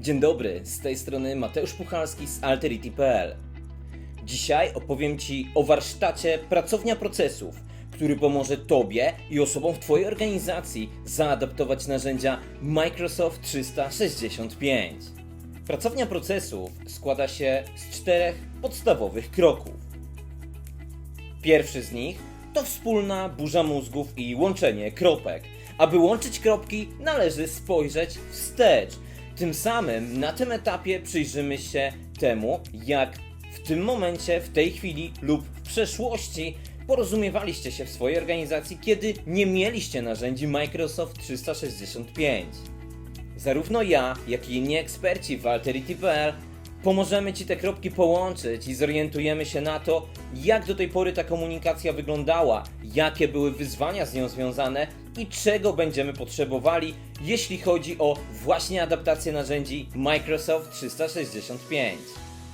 Dzień dobry, z tej strony Mateusz Puchalski z Alterity.pl. Dzisiaj opowiem Ci o warsztacie Pracownia Procesów, który pomoże Tobie i osobom w Twojej organizacji zaadaptować narzędzia Microsoft 365. Pracownia Procesów składa się z czterech podstawowych kroków. Pierwszy z nich to wspólna burza mózgów i łączenie kropek. Aby łączyć kropki, należy spojrzeć wstecz. Tym samym na tym etapie przyjrzymy się temu, jak w tym momencie, w tej chwili lub w przeszłości porozumiewaliście się w swojej organizacji, kiedy nie mieliście narzędzi Microsoft 365. Zarówno ja, jak i inni eksperci w Alterity.pl pomożemy Ci te kropki połączyć i zorientujemy się na to, jak do tej pory ta komunikacja wyglądała, jakie były wyzwania z nią związane i czego będziemy potrzebowali, jeśli chodzi o właśnie adaptację narzędzi Microsoft 365.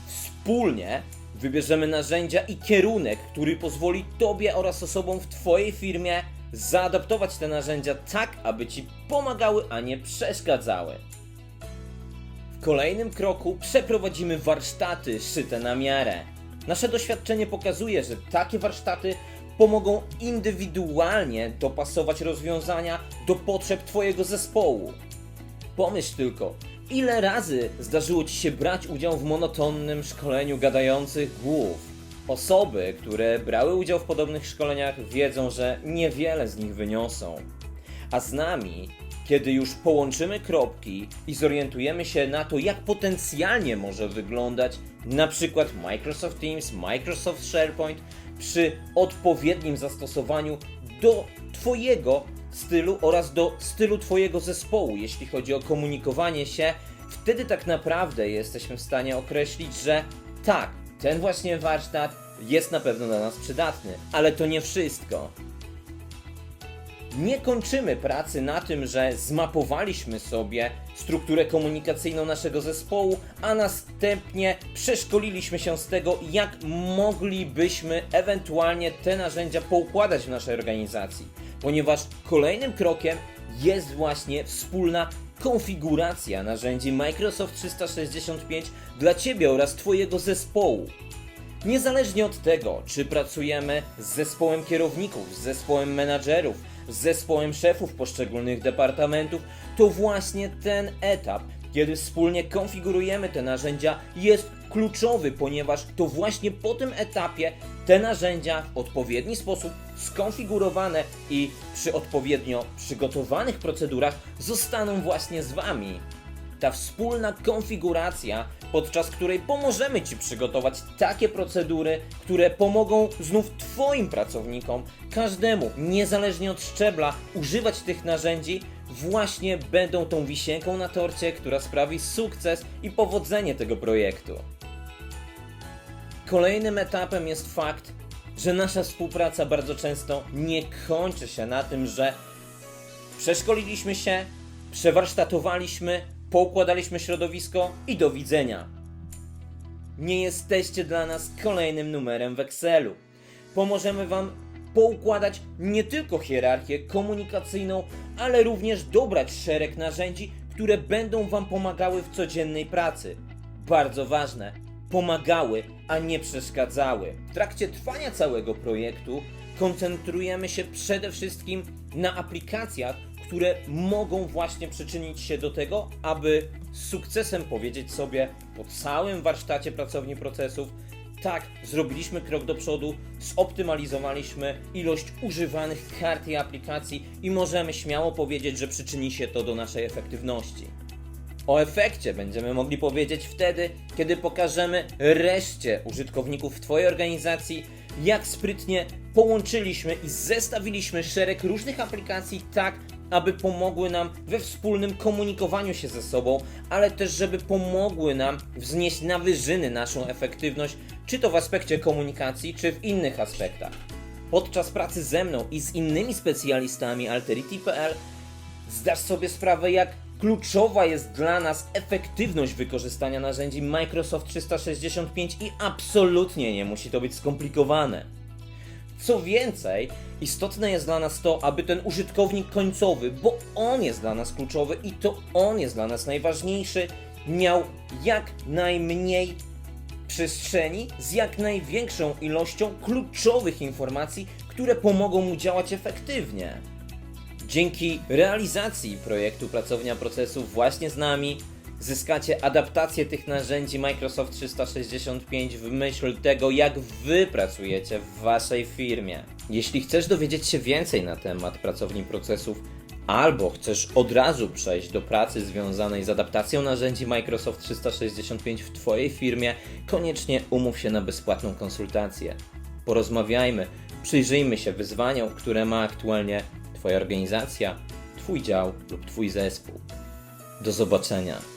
Wspólnie wybierzemy narzędzia i kierunek, który pozwoli Tobie oraz osobom w Twojej firmie zaadaptować te narzędzia tak, aby Ci pomagały, a nie przeszkadzały. W kolejnym kroku przeprowadzimy warsztaty szyte na miarę. Nasze doświadczenie pokazuje, że takie warsztaty pomogą indywidualnie dopasować rozwiązania do potrzeb Twojego zespołu. Pomyśl tylko, ile razy zdarzyło Ci się brać udział w monotonnym szkoleniu gadających głów. Osoby, które brały udział w podobnych szkoleniach, wiedzą, że niewiele z nich wyniosą. A z nami, kiedy już połączymy kropki i zorientujemy się na to, jak potencjalnie może wyglądać na przykład Microsoft Teams, Microsoft SharePoint przy odpowiednim zastosowaniu do Twojego stylu oraz do stylu Twojego zespołu, jeśli chodzi o komunikowanie się, wtedy tak naprawdę jesteśmy w stanie określić, że tak, ten właśnie warsztat jest na pewno dla nas przydatny, ale to nie wszystko nie kończymy pracy na tym, że zmapowaliśmy sobie strukturę komunikacyjną naszego zespołu, a następnie przeszkoliliśmy się z tego, jak moglibyśmy ewentualnie te narzędzia poukładać w naszej organizacji. Ponieważ kolejnym krokiem jest właśnie wspólna konfiguracja narzędzi Microsoft 365 dla Ciebie oraz Twojego zespołu. Niezależnie od tego, czy pracujemy z zespołem kierowników, z zespołem menadżerów, z zespołem szefów poszczególnych departamentów, to właśnie ten etap, kiedy wspólnie konfigurujemy te narzędzia, jest kluczowy, ponieważ to właśnie po tym etapie te narzędzia w odpowiedni sposób skonfigurowane i przy odpowiednio przygotowanych procedurach zostaną właśnie z Wami ta wspólna konfiguracja, podczas której pomożemy Ci przygotować takie procedury, które pomogą znów Twoim pracownikom, każdemu, niezależnie od szczebla, używać tych narzędzi, właśnie będą tą wisienką na torcie, która sprawi sukces i powodzenie tego projektu. Kolejnym etapem jest fakt, że nasza współpraca bardzo często nie kończy się na tym, że przeszkoliliśmy się, przewarsztatowaliśmy, poukładaliśmy środowisko i do widzenia. Nie jesteście dla nas kolejnym numerem w Excelu. Pomożemy Wam poukładać nie tylko hierarchię komunikacyjną, ale również dobrać szereg narzędzi, które będą Wam pomagały w codziennej pracy. Bardzo ważne, pomagały, a nie przeszkadzały. W trakcie trwania całego projektu koncentrujemy się przede wszystkim na aplikacjach, które mogą właśnie przyczynić się do tego, aby z sukcesem powiedzieć sobie po całym warsztacie pracowni procesów, tak, zrobiliśmy krok do przodu, zoptymalizowaliśmy ilość używanych kart i aplikacji i możemy śmiało powiedzieć, że przyczyni się to do naszej efektywności. O efekcie będziemy mogli powiedzieć wtedy, kiedy pokażemy reszcie użytkowników Twojej organizacji, jak sprytnie połączyliśmy i zestawiliśmy szereg różnych aplikacji tak, aby pomogły nam we wspólnym komunikowaniu się ze sobą, ale też żeby pomogły nam wznieść na wyżyny naszą efektywność, czy to w aspekcie komunikacji, czy w innych aspektach. Podczas pracy ze mną i z innymi specjalistami Alterity.pl zdasz sobie sprawę, jak kluczowa jest dla nas efektywność wykorzystania narzędzi Microsoft 365 i absolutnie nie musi to być skomplikowane. Co więcej, istotne jest dla nas to, aby ten użytkownik końcowy, bo on jest dla nas kluczowy i to on jest dla nas najważniejszy, miał jak najmniej przestrzeni z jak największą ilością kluczowych informacji, które pomogą mu działać efektywnie. Dzięki realizacji projektu Pracownia Procesów właśnie z nami zyskacie adaptację tych narzędzi Microsoft 365 w myśl tego, jak wy pracujecie w waszej firmie. Jeśli chcesz dowiedzieć się więcej na temat pracowni procesów, albo chcesz od razu przejść do pracy związanej z adaptacją narzędzi Microsoft 365 w twojej firmie, koniecznie umów się na bezpłatną konsultację. Porozmawiajmy, przyjrzyjmy się wyzwaniom, które ma aktualnie Twoja organizacja, Twój dział lub Twój zespół. Do zobaczenia.